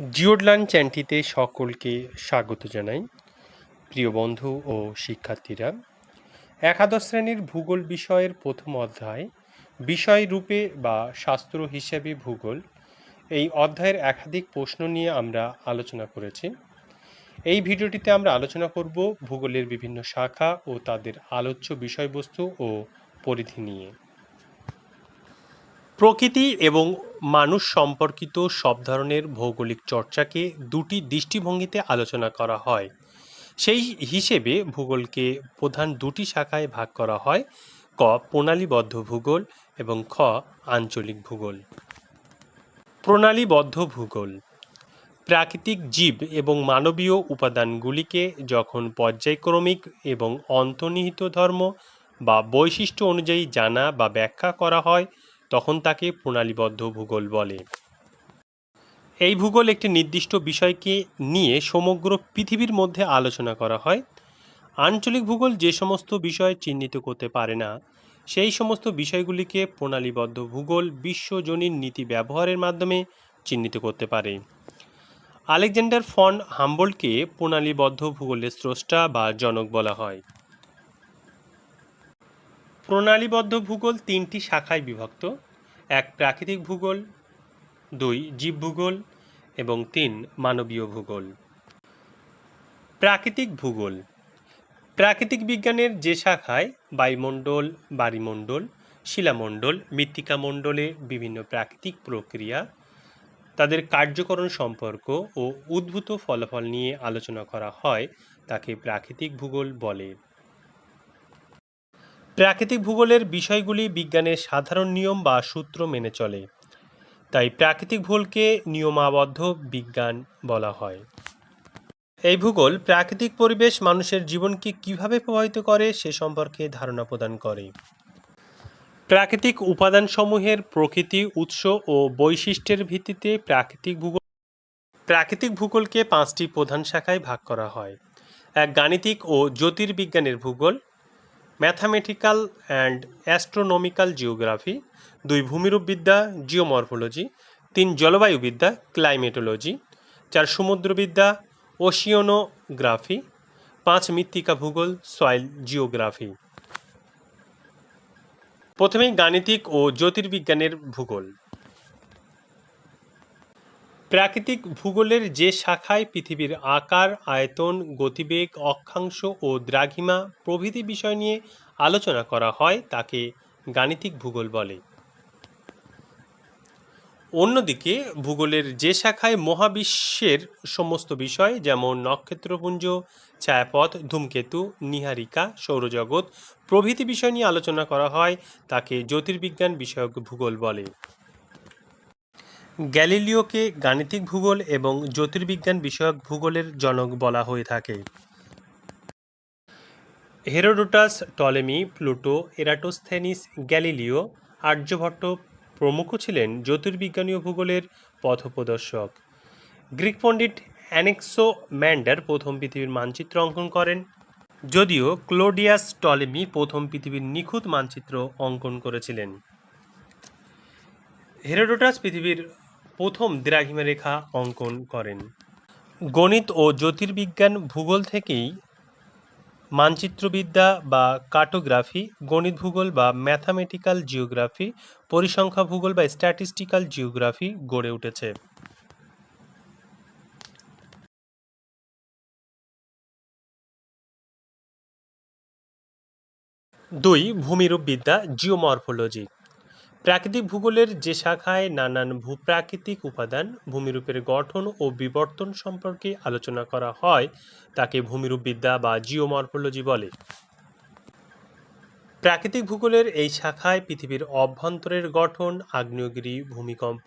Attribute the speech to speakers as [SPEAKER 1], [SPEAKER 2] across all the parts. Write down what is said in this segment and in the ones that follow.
[SPEAKER 1] জিওডলান চ্যানেলটিতে সকলকে স্বাগত জানাই, প্রিয় বন্ধু ও শিক্ষার্থীরা। একাদশ শ্রেণির ভূগোল বিষয়ের প্রথম অধ্যায়, বিষয় রূপে বা শাস্ত্র হিসেবে ভূগোল, এই অধ্যায়ের একাধিক প্রশ্ন নিয়ে আমরা আলোচনা করেছি। এই ভিডিওটিতে আমরা আলোচনা করব ভূগোলের বিভিন্ন শাখা ও তাদের আলোচ্য বিষয়বস্তু ও পরিধি নিয়ে। প্রকৃতি এবং মানুষ সম্পর্কিত সব ধরনের ভৌগোলিক চর্চাকে দুটি দৃষ্টিভঙ্গিতে আলোচনা করা হয়। সেই হিসেবে ভূগোলকে প্রধান দুটি শাখায় ভাগ করা হয়, ক প্রণালীবদ্ধ ভূগোল এবং খ আঞ্চলিক ভূগোল। প্রণালীবদ্ধ ভূগোল। প্রাকৃতিক জীব এবং মানবীয় উপাদানগুলিকে যখন পর্যায়ক্রমিক এবং অন্তর্নিহিত ধর্ম বা বৈশিষ্ট্য অনুযায়ী জানা বা ব্যাখ্যা করা হয় তখন তাকে প্রণালীবদ্ধ ভূগোল বলে। এই ভূগোল একটি নির্দিষ্ট বিষয়কে নিয়ে সমগ্র পৃথিবীর মধ্যে আলোচনা করা হয়। আঞ্চলিক ভূগোল যে সমস্ত বিষয় চিহ্নিত করতে পারে না, সেই সমস্ত বিষয়গুলিকে প্রণালীবদ্ধ ভূগোল, বিশ্বজনীন নীতি ব্যবহারের মাধ্যমে চিহ্নিত করতে পারে। আলেকজান্ডার ফন হাম্বলকে প্রণালীবদ্ধ ভূগোলের স্রষ্টা বা জনক বলা হয়। প্রণালীবদ্ধ ভূগোল তিনটি শাখায় বিভক্ত। এক, প্রাকৃতিক ভূগোল, দুই, জীব ভূগোল, এবং তিন, মানবীয় ভূগোল। প্রাকৃতিক ভূগোল। প্রাকৃতিক বিজ্ঞানের যে শাখায় বায়ুমণ্ডল বাড়িমণ্ডল শিলামণ্ডল মৃত্তিকামণ্ডলে বিভিন্ন প্রাকৃতিক প্রক্রিয়া, তাদের কার্যকরণ সম্পর্ক ও উদ্ভূত ফলাফল নিয়ে আলোচনা করা হয়, তাকে প্রাকৃতিক ভূগোল বলে। প্রাকৃতিক ভূগোলের বিষয়গুলি বিজ্ঞানের সাধারণ নিয়ম বা সূত্র মেনে চলে। তাই প্রাকৃতিক ভূগোলকে নিয়মাবদ্ধ বিজ্ঞান বলা হয়। এই ভূগোল প্রাকৃতিক পরিবেশ মানুষের জীবনকে কীভাবে প্রভাবিত করে সে সম্পর্কে ধারণা প্রদান করে। প্রাকৃতিক উপাদানসমূহের প্রকৃতি উৎস ও বৈশিষ্ট্যের ভিত্তিতে প্রাকৃতিক ভূগোল প্রাকৃতিক ভূগোলকে পাঁচটি প্রধান শাখায় ভাগ করা হয়। এক গাণিতিক ও জ্যোতির্বিজ্ঞানের ভূগোল ম্যাথামেটিক্যাল অ্যান্ড অ্যাস্ট্রোনমিক্যাল জিওগ্রাফি দুই ভূমিরূপবিদ্যা জিওমরফোলজি তিন জলবায়ুবিদ্যা ক্লাইমেটোলজি চার সমুদ্রবিদ্যা ওশিয়নোগ্রাফি পাঁচ মৃত্তিকা ভূগোল সয়েল জিওগ্রাফি প্রথমেই গাণিতিক ও জ্যোতির্বিজ্ঞানের ভূগোল। প্রাকৃতিক ভূগোলের যে শাখায় পৃথিবীর আকার, আয়তন, গতিবেগ, অক্ষাংশ ও দ্রাঘিমা প্রভৃতি বিষয় নিয়ে আলোচনা করা হয়, তাকে গাণিতিক ভূগোল বলে। অন্যদিকে, ভূগোলের যে শাখায় মহাবিশ্বের সমস্ত বিষয়, যেমন নক্ষত্রপুঞ্জ, ছায়াপথ, ধূমকেতু, নিহারিকা, সৌরজগৎ, প্রভৃতি বিষয় নিয়ে আলোচনা করা হয়, তাকে জ্যোতির্বিজ্ঞান বিষয়ক ভূগোল বলে। গ্যালিলিওকে গাণিতিক ভূগোল এবং জ্যোতির্বিজ্ঞান বিষয়ক ভূগোলের জনক বলা হয়ে থাকে। Herodotus, Ptolemy, Pluto Eratosthenes Galileo Aryabhata প্রমুখ ছিলেন জ্যোতির্বিজ্ঞানীয় ভূগোলের পথপ্রদর্শক। গ্রিক পণ্ডিত অ্যানেক্সো ম্যান্ডার প্রথম পৃথিবীর মানচিত্র অঙ্কন করেন, যদিও ক্লোডিয়াস টলেমি প্রথম পৃথিবীর নিখুঁত মানচিত্র অঙ্কন করেছিলেন। হেরোডোটাস পৃথিবীর প্রথম দ্রাঘিমা রেখা অঙ্কন করেন। গণিত ও জ্যোতির্বিজ্ঞান ভূগোল থেকেই মানচিত্রবিদ্যা বা কার্টোগ্রাফি গণিত ভূগোল বা ম্যাথামেটিক্যাল জিওগ্রাফি, পরিসংখ্যা ভূগোল বা স্ট্যাটিস্টিক্যাল জিওগ্রাফি গড়ে উঠেছে। দুই, ভূমিরূপ বিদ্যা, জিওমরফোলজি। প্রাকৃতিক ভূগোলের যে শাখায় নানান ভূপ্রাকৃতিক উপাদান ভূমিরূপের গঠন ও বিবর্তন সম্পর্কে আলোচনা করা হয়, তাকে ভূমিরূপবিদ্যা বা জিওমরফোলজি বলে। প্রাকৃতিক ভূগোলের এই শাখায় পৃথিবীর অভ্যন্তরের গঠন, আগ্নেয়গিরি, ভূমিকম্প,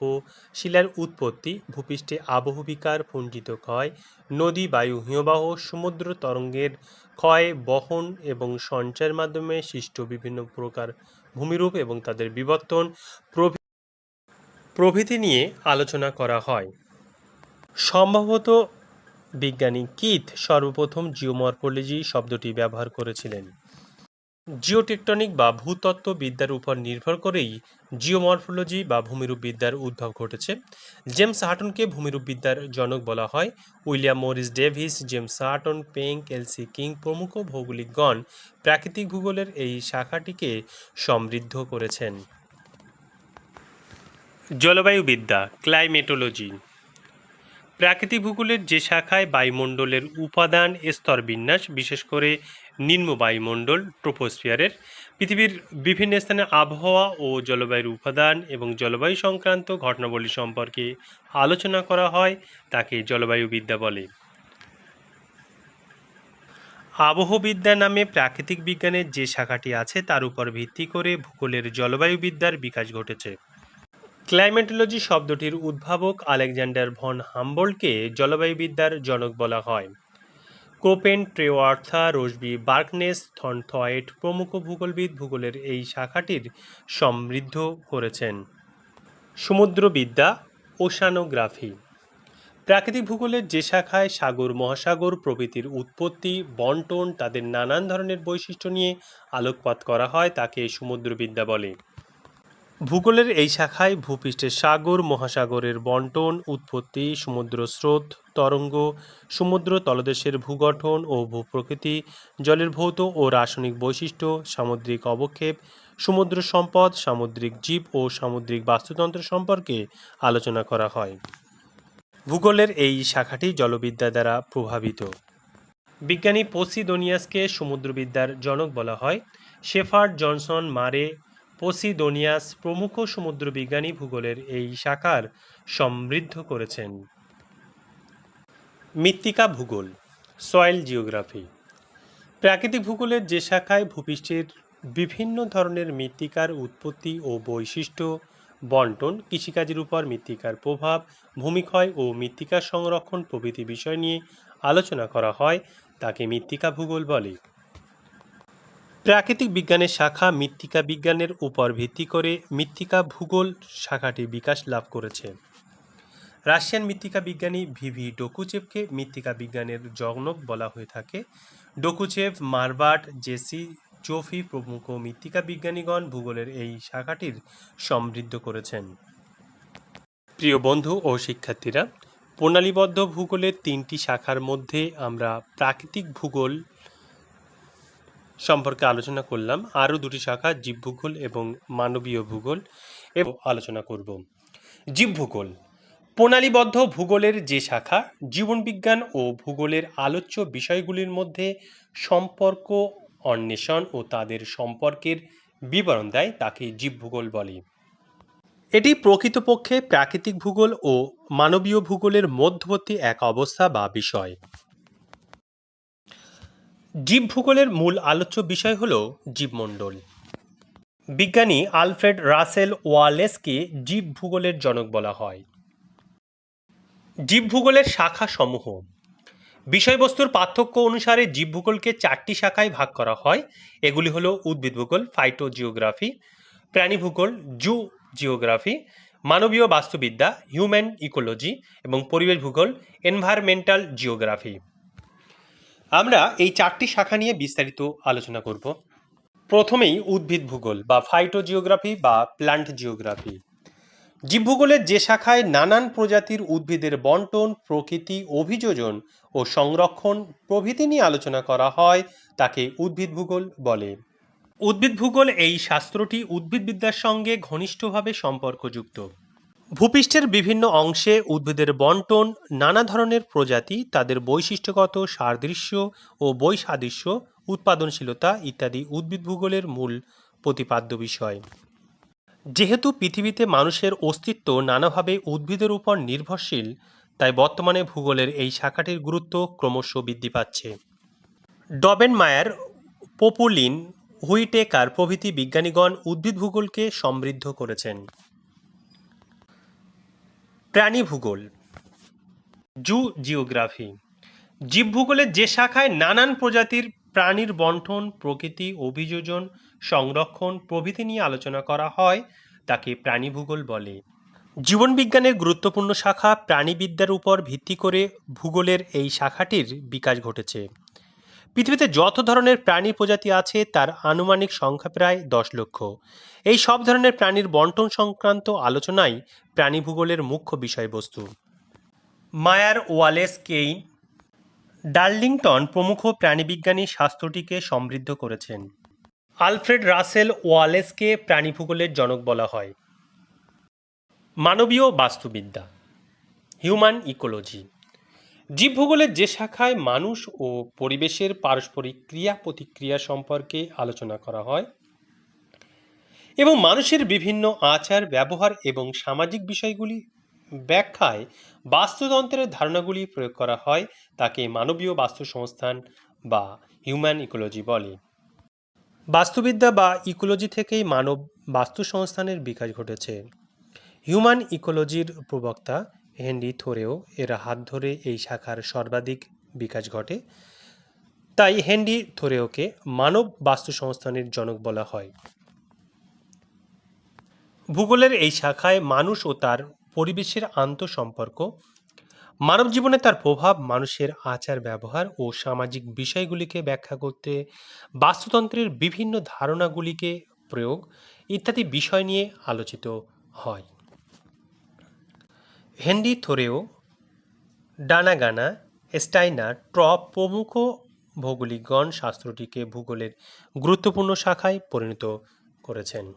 [SPEAKER 1] শিলার উৎপত্তি, ভূপৃষ্ঠে আবহবিকার পুঞ্জিত ক্ষয়, নদী, বায়ু, হিমবাহ, সমুদ্র তরঙ্গের ক্ষয়, বহন এবং সঞ্চয়ের মাধ্যমে সৃষ্ট বিভিন্ন প্রকার ভূমিরূপ এবং তাদের বিবর্তন প্রভৃতি নিয়ে আলোচনা করা হয়। সম্ভবত বিজ্ঞানী কিথ সর্বপ্রথম জিওমরফোলজি শব্দটি ব্যবহার করেছিলেন। জিওটেকটনিক বা ভূতত্ত্ব বিদ্যার উপর নির্ভর করেই জিওমরফোলজি বা ভূমিরূপ বিদ্যার উদ্ভব ঘটেছে। জেমস হাটনকে ভূমিরূপ বিদ্যার জনক বলা হয়। William Morris Davis, James Hutton Penck L C King প্রমুখ ভৌগোলিকগণ প্রাকৃতিক ভূগোলের এই শাখাটিকে সমৃদ্ধ করেছেন। জলবায়ুবিদ্যা, ক্লাইমেটোলজি প্রাকৃতিক ভূগোলের যে শাখায় বায়ুমণ্ডলের উপাদান, স্তর বিন্যাস, বিশেষ করে নিম্ন বায়ুমণ্ডল, ট্রোপোস্ফিয়ারের, পৃথিবীর বিভিন্ন স্থানে আবহাওয়া ও জলবায়ুর উপাদান এবং জলবায়ু সংক্রান্ত ঘটনাবলী সম্পর্কে আলোচনা করা হয়, তাকে জলবায়ুবিদ্যা বলে। আবহবিদ্যা নামে প্রাকৃতিক বিজ্ঞানের যে শাখাটি আছে, তার উপর ভিত্তি করে ভূগোলের জলবায়ুবিদ্যার বিকাশ ঘটেছে। ক্লাইমেটোলজি শব্দটির উদ্ভাবক আলেকজান্ডার ভন হাম্বোল্টকে জলবায়ুবিদ্যার জনক বলা হয়। কোপেন, ট্রেওয়ার্থা, রোসবি, বার্কনেস, থনথয়েট প্রমুখ ভূগোলবিদ ভূগোলের এই শাখাটির সমৃদ্ধ করেছেন। সমুদ্রবিদ্যা, ওশানোগ্রাফি। প্রাকৃতিক ভূগোলের যে শাখায় সাগর, মহাসাগর প্রভৃতির উৎপত্তি, বন্টন, তাদের নানান ধরনের বৈশিষ্ট্য নিয়ে আলোকপাত করা হয়, তাকে সমুদ্রবিদ্যা বলে। ভূগোলের এই শাখায় ভূপৃষ্ঠের সাগর, মহাসাগরের বন্টন, উৎপত্তি, সমুদ্র স্রোত, তরঙ্গ, সমুদ্র তলদেশের ভূগঠন ও ভূপ্রকৃতি, জলের ভৌত ও রাসায়নিক বৈশিষ্ট্য, সামুদ্রিক অবক্ষেপ, সমুদ্র সম্পদ, সামুদ্রিক জীব ও সামুদ্রিক বাস্তুতন্ত্র সম্পর্কে আলোচনা করা হয়। ভূগোলের এই শাখাটি জলবিদ্যা দ্বারা প্রভাবিত। বিজ্ঞানী পোসিদোনিয়াসকে সমুদ্রবিদ্যার জনক বলা হয়। শেফার্ড জনসন মারে পোসিদোনিয়াস প্রমুখ সমুদ্রবিজ্ঞানী ভূগোলের এই শাখার সমৃদ্ধ করেছেন। মৃত্তিকা ভূগোল, সয়েল জিওগ্রাফি। প্রাকৃতিক ভূগোলের যে শাখায় ভূপৃষ্ঠের বিভিন্ন ধরনের মৃত্তিকার উৎপত্তি ও বৈশিষ্ট্য, বন্টন, কৃষিকাজের উপর মৃত্তিকার প্রভাব, ভূমিক্ষয় ও মৃত্তিকা সংরক্ষণ প্রভৃতি বিষয় নিয়ে আলোচনা করা হয়, তাকে মৃত্তিকা ভূগোল বলে। প্রাকৃতিক বিজ্ঞানের শাখা মৃত্তিকা বিজ্ঞানের উপর ভিত্তি করে মৃত্তিকা ভূগোল শাখাটি বিকাশ লাভ করেছে। রাশিয়ান মৃত্তিকা বিজ্ঞানী ভিভি ডোকুচেভকে মৃত্তিকা বিজ্ঞানের জগনক বলা হয়ে থাকে। ডোকুচেভ মারবাট জেসি চোফি প্রমুখ মৃত্তিকা বিজ্ঞানীগণ ভূগোলের এই শাখাটির সমৃদ্ধ করেছেন। প্রিয় বন্ধু ও শিক্ষার্থীরা, প্রণালীবদ্ধ ভূগোলের তিনটি শাখার মধ্যে আমরা প্রাকৃতিক ভূগোল সম্পর্কে আলোচনা করলাম। আরও দুটি শাখা, জীব ভূগোল এবং মানবীয় ভূগোল এবং আলোচনা করব। জীব ভূগোল, প্রণালীবদ্ধ ভূগোলের যে শাখা জীবনবিজ্ঞান ও ভূগোলের আলোচ্য বিষয়গুলির মধ্যে সম্পর্ক অন্বেষণ ও তাদের সম্পর্কের বিবরণ দেয় তাকে জীব ভূগোল বলে। এটি প্রকৃতপক্ষে প্রাকৃতিক ভূগোল ও মানবীয় ভূগোলের মধ্যবর্তী এক অবস্থা বা বিষয়। জীব ভূগোলের মূল আলোচ্য বিষয় হল জীবমণ্ডল। বিজ্ঞানী আলফ্রেড রাসেল ওয়ালেসকে জীব ভূগোলের জনক বলা হয়। জীব ভূগোলের শাখা সমূহ। বিষয়বস্তুর পার্থক্য অনুসারে জীব ভূগোলকে চারটি শাখায় ভাগ করা হয়। এগুলি হলো উদ্ভিদ ভূগোল ফাইটোজিওগ্রাফি প্রাণী ভূগোল জু জিওগ্রাফি মানবীয় বাস্তুবিদ্যা হিউম্যান ইকোলজি এবং পরিবেশ ভূগোল এনভায়রনমেন্টাল জিওগ্রাফি আমরা এই চারটি শাখা নিয়ে বিস্তারিত আলোচনা করব। প্রথমেই উদ্ভিদ ভূগোল বা ফাইটোজিওগ্রাফি বা প্ল্যান্ট জিওগ্রাফি জীবভূগোলের যে শাখায় নানান প্রজাতির উদ্ভিদের বন্টন, প্রকৃতি, অভিযোজন ও সংরক্ষণ প্রভৃতি নিয়ে আলোচনা করা হয়, তাকে উদ্ভিদ ভূগোল বলে। উদ্ভিদ ভূগোল এই শাস্ত্রটি উদ্ভিদবিদ্যার সঙ্গে ঘনিষ্ঠভাবে সম্পর্কযুক্ত। ভূপৃষ্ঠের বিভিন্ন অংশে উদ্ভিদের বন্টন, নানা ধরনের প্রজাতি, তাদের বৈশিষ্ট্যগত সাদৃশ্য ও বৈসাদৃশ্য, উৎপাদনশীলতা ইত্যাদি উদ্ভিদ ভূগোলের মূল প্রতিপাদ্য বিষয়। যেহেতু পৃথিবীতে মানুষের অস্তিত্ব নানাভাবে উদ্ভিদের উপর নির্ভরশীল, তাই বর্তমানে ভূগোলের এই শাখাটির গুরুত্ব ক্রমশ বৃদ্ধি পাচ্ছে। ডবেন মায়ার পপুলিন, হুইটেকার প্রভৃতি বিজ্ঞানীগণ উদ্ভিদ ভূগোলকে সমৃদ্ধ করেছেন। প্রাণী ভূগোল জু জিওগ্রাফি। জীব ভূগোলের যে শাখায় নানান প্রজাতির প্রাণীর বন্টন, প্রকৃতি, অভিযোজন, সংরক্ষণ, প্রভৃতি নিয়ে আলোচনা করা হয়, তাকে প্রাণী ভূগোল বলে। জীবনবিজ্ঞানের গুরুত্বপূর্ণ শাখা প্রাণীবিদ্যার উপর ভিত্তি করে ভূগোলের এই শাখাটির বিকাশ ঘটেছে। পৃথিবীতে যত ধরনের প্রাণী প্রজাতি আছে, তার আনুমানিক সংখ্যা প্রায় দশ লক্ষ। এই সব ধরনের প্রাণীর বন্টন সংক্রান্ত আলোচনাই প্রাণী ভূগোলের মুখ্য বিষয়বস্তু। মায়ার ওয়ালেস কেইন, ডার্লিংটন প্রমুখ প্রাণীবিজ্ঞানী শাস্ত্রটিকে সমৃদ্ধ করেছেন। আলফ্রেড রাসেল ওয়ালেসকে প্রাণী ভূগোলের জনক বলা হয়। মানবীয় বাস্তুবিদ্যা, হিউম্যান ইকোলজি। জীবভূগোলের যে শাখায় মানুষ ও পরিবেশের পারস্পরিক ক্রিয়া প্রতিক্রিয়া সম্পর্কে আলোচনা করা হয় এবং মানুষের বিভিন্ন আচার, ব্যবহার এবং সামাজিক বিষয়গুলি ব্যাখ্যায় বাস্তুতন্ত্রের ধারণাগুলি প্রয়োগ করা হয়, তাকে মানবীয় বাস্তু সংস্থান বা হিউম্যান ইকোলজি বলে। বাস্তুবিদ্যা বা ইকোলজি থেকেই মানব বাস্তু সংস্থানের বিকাশ ঘটেছে। হিউম্যান ইকোলজির প্রবক্তা হেনরি থোরেও এর হাত ধরে এই শাখার সর্বাধিক বিকাশ ঘটে। তাই হেনরি থোরেওকে মানব বাস্তু সংস্থানের জনক বলা হয়। ভূগোলের এই শাখায় মানুষ ও তার পরিবেশের আন্তঃসম্পর্ক, মানব জীবনে তার প্রভাব, মানুষের আচার ব্যবহার ও সামাজিক বিষয়গুলিকে ব্যাখ্যা করতে, বাস্তুতন্ত্রের বিভিন্ন ধারণাগুলিকে প্রয়োগ ইত্যাদি বিষয় নিয়ে আলোচিত হয়। হেনরি থোরেও, ডানাগানা, স্টাইনার, ট্রপ, প্রমুখ ভৌগোলিকগণ শাস্ত্রটিকে ভূগোলের গুরুত্বপূর্ণ শাখায় পরিণত করেছেন।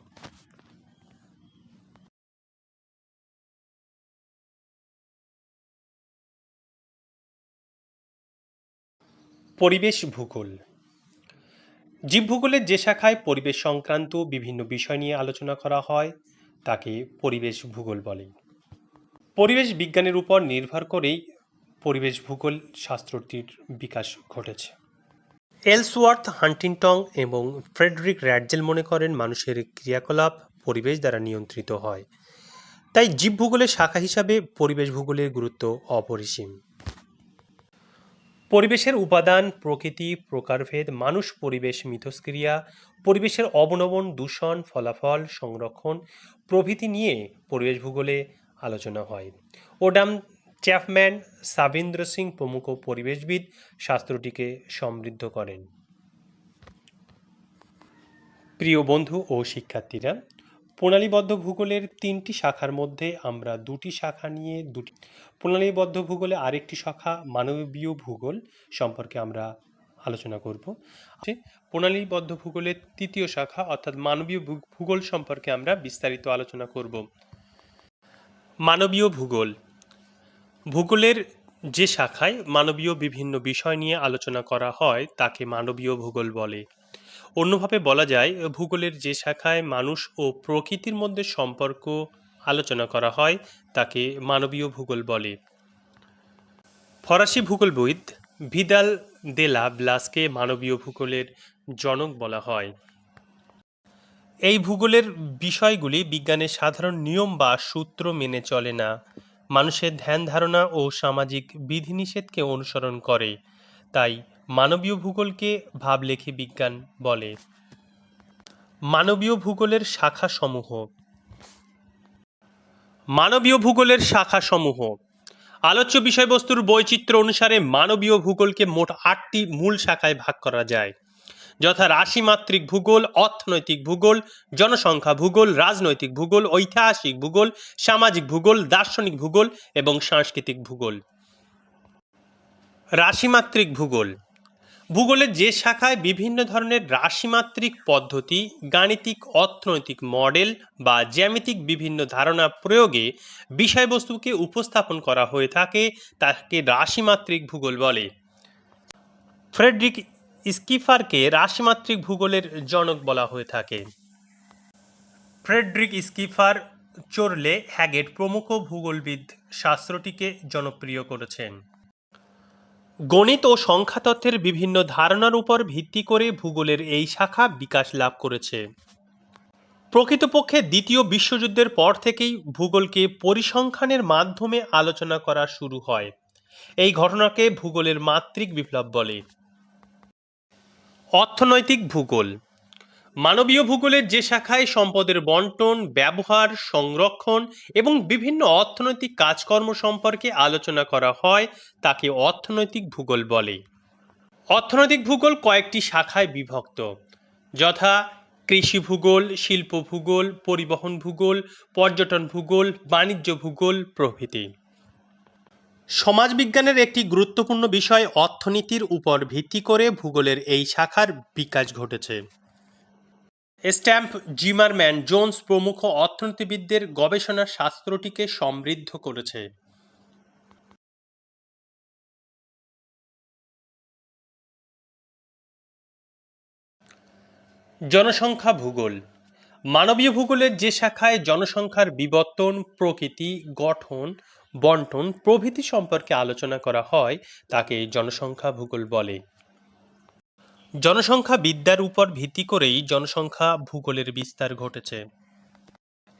[SPEAKER 1] পরিবেশ ভূগোল। জীবভূগোলের যে শাখায় পরিবেশ সংক্রান্ত বিভিন্ন বিষয় নিয়ে আলোচনা করা হয়, তাকে পরিবেশ ভূগোল বলে। পরিবেশ বিজ্ঞানের উপর নির্ভর করেই পরিবেশ ভূগোল শাস্ত্রটির বিকাশ ঘটেছে। এলসওয়ার্থ হান্টিংটং এবং ফ্রেডরিক র্যাডজেল মনে করেন মানুষের ক্রিয়াকলাপ পরিবেশ দ্বারা নিয়ন্ত্রিত হয়। তাই জীবভূগোলের শাখা হিসাবে পরিবেশ ভূগোলের গুরুত্ব অপরিসীম। পরিবেশের উপাদান, প্রকৃতি, প্রকারভেদ, মানুষ, পরিবেশ, মিথস্ক্রিয়া, পরিবেশের অবনমন, দূষণ, ফলাফল, সংরক্ষণ প্রভৃতি নিয়ে পরিবেশ ভূগোলে আলোচনা হয়। ওডাম চ্যাফম্যান সাবিন্দ্র সিং প্রমুখ পরিবেশবিদ শাস্ত্রটিকে সমৃদ্ধ করেন। প্রিয় বন্ধু ও শিক্ষার্থীরা, প্রণালীবদ্ধ ভূগোলের তিনটি শাখার মধ্যে আমরা দুটি শাখা নিয়ে দুটি প্রণালীবদ্ধ ভূগোলে আরেকটি শাখা মানবীয় ভূগোল সম্পর্কে আমরা আলোচনা করব। প্রণালীবদ্ধ ভূগোলের তৃতীয় শাখা অর্থাৎ মানবীয় ভূগোল সম্পর্কে আমরা বিস্তারিত আলোচনা করব। মানবীয় ভূগোল। ভূগোলের যে শাখায় মানবীয় বিভিন্ন বিষয় নিয়ে আলোচনা করা হয়, তাকে মানবীয় ভূগোল বলে। অন্যভাবে বলা যায়, ভূগোলের যে শাখায় মানুষ ও প্রকৃতির মধ্যে সম্পর্ক আলোচনা করা হয়, তাকে মানবীয় ভূগোল বলে। ফরাসি ভূগোলবিদ ভিদাল দেলা ব্লাসকে মানবীয় ভূগোলের জনক বলা হয়। এই ভূগোলের বিষয়গুলি বিজ্ঞানের সাধারণ নিয়ম বা সূত্র মেনে চলে না। মানুষের ধ্যান ধারণা ও সামাজিক বিধিনিষেধকে অনুসরণ করে। তাই মানবীয় ভূগোলকে ভাবলেখী বিজ্ঞান বলে। মানবীয় ভূগোলের শাখাসমূহ। মানবীয় ভূগোলের শাখাসমূহ। আলোচ্য বিষয়বস্তুর বৈচিত্র্য অনুসারে মানবীয় ভূগোলকে মোট আটটি মূল শাখায় ভাগ করা যায়। যথা রাশিমাত্রিক ভূগোল, অর্থনৈতিক ভূগোল, জনসংখ্যা ভূগোল, রাজনৈতিক ভূগোল, ঐতিহাসিক ভূগোল, সামাজিক ভূগোল, দার্শনিক ভূগোল এবং সাংস্কৃতিক ভূগোল। রাশিমাত্রিক ভূগোল। ভূগোলের যে শাখায় বিভিন্ন ধরনের রাশিমাত্রিক পদ্ধতি, গাণিতিক, অর্থনৈতিক মডেল বা জ্যামিতিক বিভিন্ন ধারণা প্রয়োগে বিষয়বস্তুকে উপস্থাপন করা হয়ে থাকে, তাকে রাশিমাত্রিক ভূগোল বলে। ফ্রেডরিক স্কিফারকে রাশিমাত্রিক ভূগোলের জনক বলা হয়ে থাকে। ফ্রেডরিক স্কিফার চোরলে হ্যাগেট প্রমুখ ভূগোলবিদ শাস্ত্রটিকে জনপ্রিয় করেছেন। গণিত ও সংখ্যাতত্ত্বের বিভিন্ন ধারণার উপর ভিত্তি করে ভূগোলের এই শাখা বিকাশ লাভ করেছে। প্রকৃতপক্ষে দ্বিতীয় বিশ্বযুদ্ধের পর থেকেই ভূগোলকে পরিসংখ্যানের মাধ্যমে আলোচনা করা শুরু হয়। এই ঘটনাকে ভূগোলের মাত্রিক বিপ্লব বলে। অর্থনৈতিক ভূগোল। মানবীয় ভূগোলের যে শাখায় সম্পদের বন্টন, ব্যবহার, সংরক্ষণ এবং বিভিন্ন অর্থনৈতিক কাজকর্ম সম্পর্কে আলোচনা করা হয়, তাকে অর্থনৈতিক ভূগোল বলে। অর্থনৈতিক ভূগোল কয়েকটি শাখায় বিভক্ত। যথা কৃষি ভূগোল, শিল্প ভূগোল, পরিবহন ভূগোল, পর্যটন ভূগোল, বাণিজ্য ভূগোল প্রভৃতি। সমাজবিজ্ঞানের একটি গুরুত্বপূর্ণ বিষয় অর্থনীতির উপর ভিত্তি করে ভূগোলের এই শাখার বিকাশ ঘটেছে। স্ট্যাম্প জিমারম্যান জোন্স প্রমুখ অর্থনীতিবিদদের গবেষণা শাস্ত্রটিকে সমৃদ্ধ করেছে। জনসংখ্যা ভূগোল। মানবীয় ভূগোলের যে শাখায় জনসংখ্যার বিবর্তন, প্রকৃতি, গঠন বন্টন প্রভৃতি সম্পর্কে আলোচনা করা হয়, তাকে জনসংখ্যা ভূগোল বলে। জনসংখ্যা বিদ্যার উপর ভিত্তি করেই জনসংখ্যা ভূগোলের বিস্তার ঘটেছে।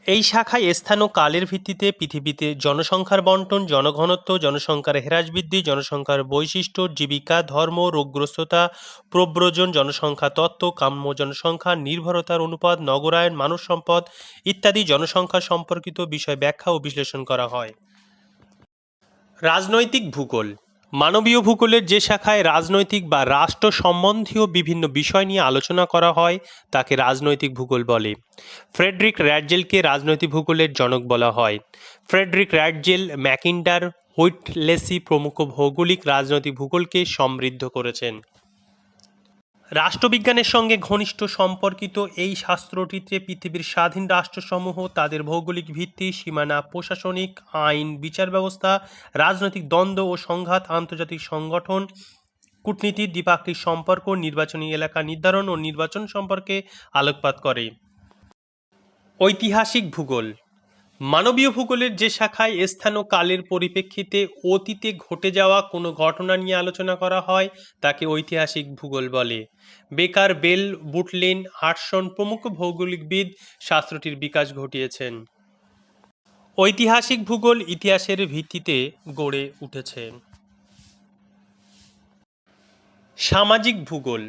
[SPEAKER 1] এই শাখায় স্থান ও কালের ভিত্তিতে পৃথিবীতে জনসংখ্যার বন্টন, জনঘনত্ব, জনসংখ্যার হ্রাস বৃদ্ধি জনসংখ্যার বৈশিষ্ট্য, জীবিকা, ধর্ম, রোগগ্রস্ততা, প্রব্রজন, জনসংখ্যা তত্ত্ব, কাম্য জনসংখ্যা, নির্ভরতার অনুপাত, নগরায়ন, মানব সম্পদ ইত্যাদি জনসংখ্যা সম্পর্কিত বিষয় ব্যাখ্যা ও বিশ্লেষণ করা হয়। রাজনৈতিক ভূগোল। মানবীয় ভূগোলের যে শাখায় রাজনৈতিক বা রাষ্ট্র সম্বন্ধীয় বিভিন্ন বিষয় নিয়ে আলোচনা করা হয়, তাকে রাজনৈতিক ভূগোল বলে। ফ্রেডরিক র্যাডজেলকে রাজনৈতিক ভূগোলের জনক বলা হয়। ফ্রেডরিক র্যাডজেল ম্যাকিন্ডার, হুইটলেসি প্রমুখ ভৌগোলিক রাজনৈতিক ভূগোলকে সমৃদ্ধ করেছেন। রাষ্ট্রবিজ্ঞানের সঙ্গে ঘনিষ্ঠ সম্পর্কিত এই শাস্ত্রটিতে পৃথিবীর স্বাধীন রাষ্ট্রসমূহ, তাদের ভৌগোলিক ভিত্তি, সীমানা, প্রশাসনিক আইন বিচার ব্যবস্থা রাজনৈতিক দ্বন্দ্ব ও সংঘাত, আন্তর্জাতিক সংগঠন, কূটনীতি, দ্বিপাক্ষিক সম্পর্ক, নির্বাচনী এলাকা নির্ধারণ ও নির্বাচন সম্পর্কে আলোকপাত করে। ঐতিহাসিক ভূগোল মানবীয় ভূগোলের যে শাখায় স্থান ও কালের পরিপ্রেক্ষিতে অতীতে ঘটে যাওয়া কোনো ঘটনা নিয়ে আলোচনা করা হয়, তাকে ঐতিহাসিক ভূগোল বলে। বেকার বেল, বুটলেন হাটসন প্রমুখ ভৌগোলিকবিদ শাস্ত্রটির বিকাশ ঘটিয়েছেন। ঐতিহাসিক ভূগোল ইতিহাসের ভিত্তিতে গড়ে উঠেছে। সামাজিক ভূগোল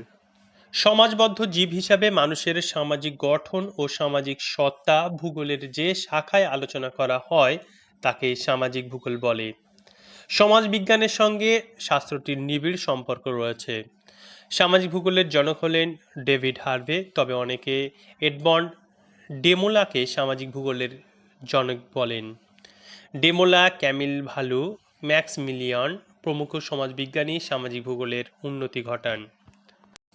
[SPEAKER 1] সমাজবদ্ধ জীব হিসাবে মানুষের সামাজিক গঠন ও সামাজিক সত্তা ভূগোলের যে শাখায় আলোচনা করা হয়, তাকে সামাজিক ভূগোল বলে। সমাজ বিজ্ঞানের সঙ্গে শাস্ত্রটির নিবিড় সম্পর্ক রয়েছে। সামাজিক ভূগোলের জনক হলেন ডেভিড হার্ভে, তবে অনেকে এডমন্ড ডেমোলাকে সামাজিক ভূগোলের জনক বলেন। ডেমোলা, ক্যামিল ভালু ম্যাক্স মিলিয়ন প্রমুখ সমাজবিজ্ঞানী সামাজিক ভূগোলের উন্নতি ঘটান।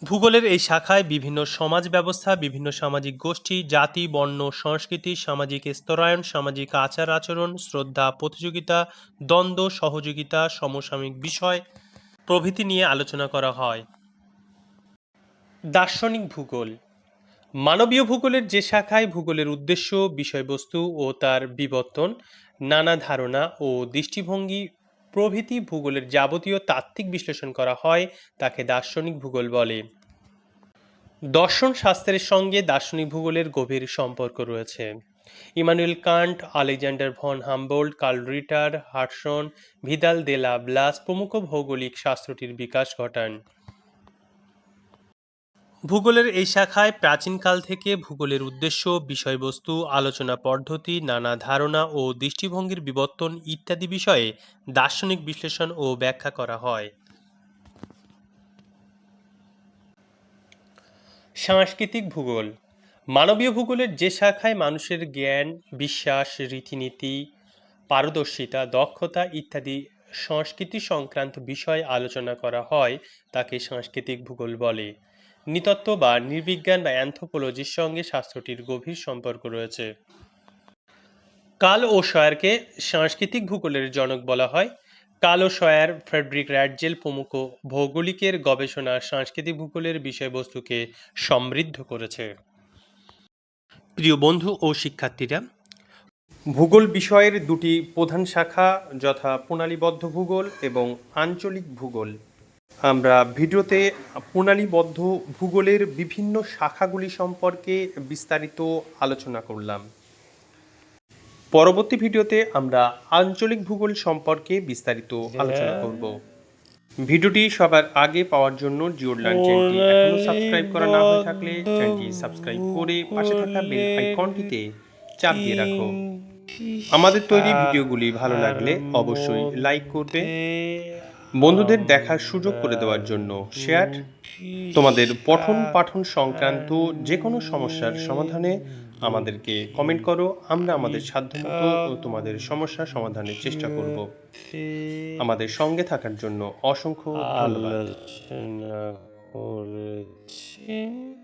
[SPEAKER 1] ভূগোলের এই শাখায় বিভিন্ন সমাজ ব্যবস্থা, বিভিন্ন সামাজিক গোষ্ঠী, জাতি, বর্ণ, সংস্কৃতি, সামাজিক স্তরায়ন সামাজিক আচার আচরণ, শ্রদ্ধা, প্রতিযোগিতা, দ্বন্দ্ব, সহযোগিতা, সমসাময়িক বিষয় প্রভৃতি নিয়ে আলোচনা করা হয়। দার্শনিক ভূগোল। মানবীয় ভূগোলের যে শাখায় ভূগোলের উদ্দেশ্য, বিষয়বস্তু ও তার বিবর্তন, নানা ধারণা ও দৃষ্টিভঙ্গি প্রভৃতি ভূগোলের যাবতীয় তাত্ত্বিক বিশ্লেষণ করা হয়, তাকে দার্শনিক ভূগোল বলে। দর্শন শাস্ত্রের সঙ্গে দার্শনিক ভূগোলের গভীর সম্পর্ক রয়েছে। Immanuel Kant, Alexander von Humboldt Carl Ritter, Hartshorne, Vidal de la Blache প্রমুখ ভৌগোলিক শাস্ত্রটির বিকাশ ঘটান। ভূগোলের এই শাখায় প্রাচীনকাল থেকে ভূগোলের উদ্দেশ্য, বিষয়বস্তু, আলোচনা পদ্ধতি, নানা ধারণা ও দৃষ্টিভঙ্গির বিবর্তন ইত্যাদি বিষয়ে দার্শনিক বিশ্লেষণ ও ব্যাখ্যা করা হয়। সাংস্কৃতিক ভূগোল। মানবীয় ভূগোলের যে শাখায় মানুষের জ্ঞান, বিশ্বাস, রীতিনীতি, পারদর্শিতা, দক্ষতা ইত্যাদি সংস্কৃতি সংক্রান্ত বিষয় আলোচনা করা হয়, তাকে সাংস্কৃতিক ভূগোল বলে। নৃতত্ত্ব বা নৃবিজ্ঞান বা অ্যানথ্রোপোলজির সঙ্গে শাস্ত্রটির গভীর সম্পর্ক রয়েছে। কাল ও শয়ারকে সাংস্কৃতিক ভূগোলের জনক বলা হয়। কাল ও শয়ার ফ্রেডরিক র্যাডজেল প্রমুখ ভৌগোলিকের গবেষণা সাংস্কৃতিক ভূগোলের বিষয়বস্তুকে সমৃদ্ধ করেছে। প্রিয় বন্ধু ও শিক্ষার্থীরা, ভূগোল বিষয়ের দুটি প্রধান শাখা যথা প্রণালীবদ্ধ ভূগোল এবং আঞ্চলিক ভূগোল আমরা ভিডিওতে প্রণালীবদ্ধ ভূগোলের বিভিন্ন শাখাগুলি সম্পর্কে বিস্তারিত আলোচনা করলাম। পরবর্তী ভিডিওতে আমরা আঞ্চলিক ভূগোল সম্পর্কে বিস্তারিত আলোচনা করব। ভিডিওটি সবার আগে পাওয়ার জন্য জিওর চ্যানেলটি এখনও সাবস্ক্রাইব করা না হয়ে থাকলে চ্যানেলটি সাবস্ক্রাইব করে পাশে থাকা বেল আইকনটিতে চাপ দিয়ে রাখো। আমাদের তৈরি ভিডিওগুলি ভালো লাগলে অবশ্যই লাইক করবে। বন্ধুদের দেখার সুযোগ করে দেওয়ার জন্য শেয়ার। তোমাদের পঠন পাঠন সংক্রান্ত যে কোনো সমস্যার সমাধানে আমাদেরকে কমেন্ট করো। আমরা আমাদের সাধ্যমতো তোমাদের সমস্যা সমাধানের চেষ্টা করব। আমাদের সঙ্গে থাকার জন্য অসংখ্য ধন্যবাদ।